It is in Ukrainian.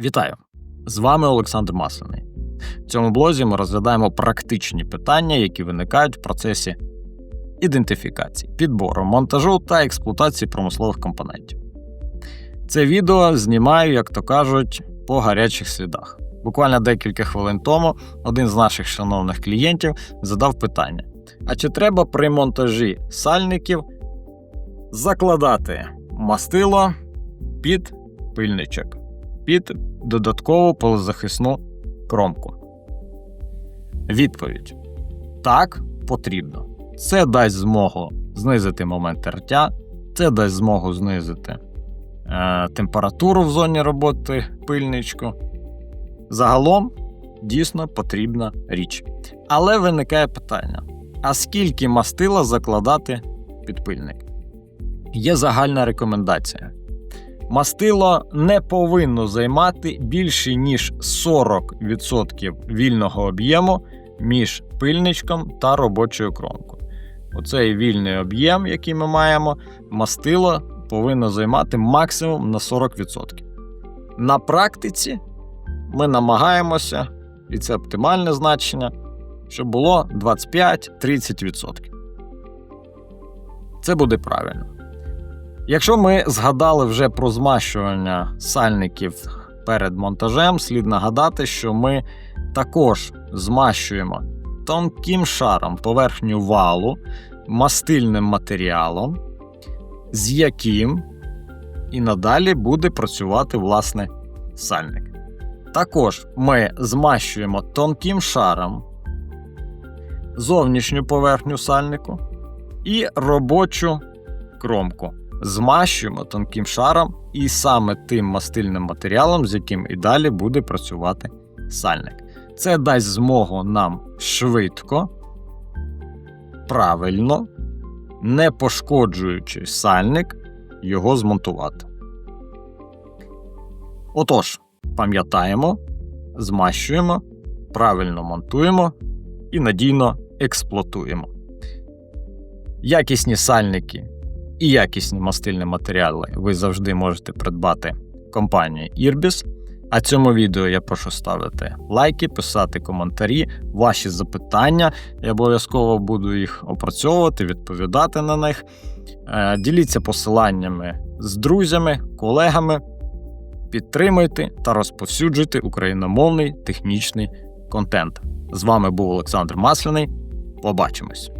Вітаю! З вами Олександр Масляний. В цьому блозі ми розглядаємо практичні питання, які виникають в процесі ідентифікації, підбору, монтажу та експлуатації промислових компонентів. Це відео знімаю, як то кажуть, по гарячих слідах. Буквально декілька хвилин тому один з наших шановних клієнтів задав питання: а чи треба при монтажі сальників закладати мастило під пильничок, під додаткову полозахисну кромку? Відповідь: так, потрібно. Це дасть змогу знизити момент тертя, це дасть змогу знизити е, температуру в зоні роботи пильничку. Загалом дійсно потрібна річ. Але виникає питання: а скільки мастила закладати під пильник? Є загальна рекомендація. Мастило не повинно займати більше ніж 40% вільного об'єму між пильничком та робочою кромкою. Оцей вільний об'єм, який ми маємо, мастило повинно займати максимум на 40%. На практиці ми намагаємося, і це оптимальне значення, щоб було 25-30%. Це буде правильно. Якщо ми згадали вже про змащування сальників перед монтажем, слід нагадати, що ми також змащуємо тонким шаром поверхню валу мастильним матеріалом, з яким і надалі буде працювати власне сальник. Також ми змащуємо тонким шаром зовнішню поверхню сальнику і робочу кромку. Змащуємо тонким шаром і саме тим мастильним матеріалом, з яким і далі буде працювати сальник. Це дасть змогу нам швидко, правильно, не пошкоджуючи сальник, його змонтувати. Отож, пам'ятаємо, змащуємо, правильно монтуємо і надійно експлуатуємо. Якісні сальники і якісні мастильні матеріали ви завжди можете придбати компанії Irbis. А цьому відео я прошу ставити лайки, писати коментарі, ваші запитання. Я обов'язково буду їх опрацьовувати, відповідати на них. Е, Діліться посиланнями з друзями, колегами. Підтримуйте та розповсюджуйте україномовний технічний контент. З вами був Олександр Масляний. Побачимось!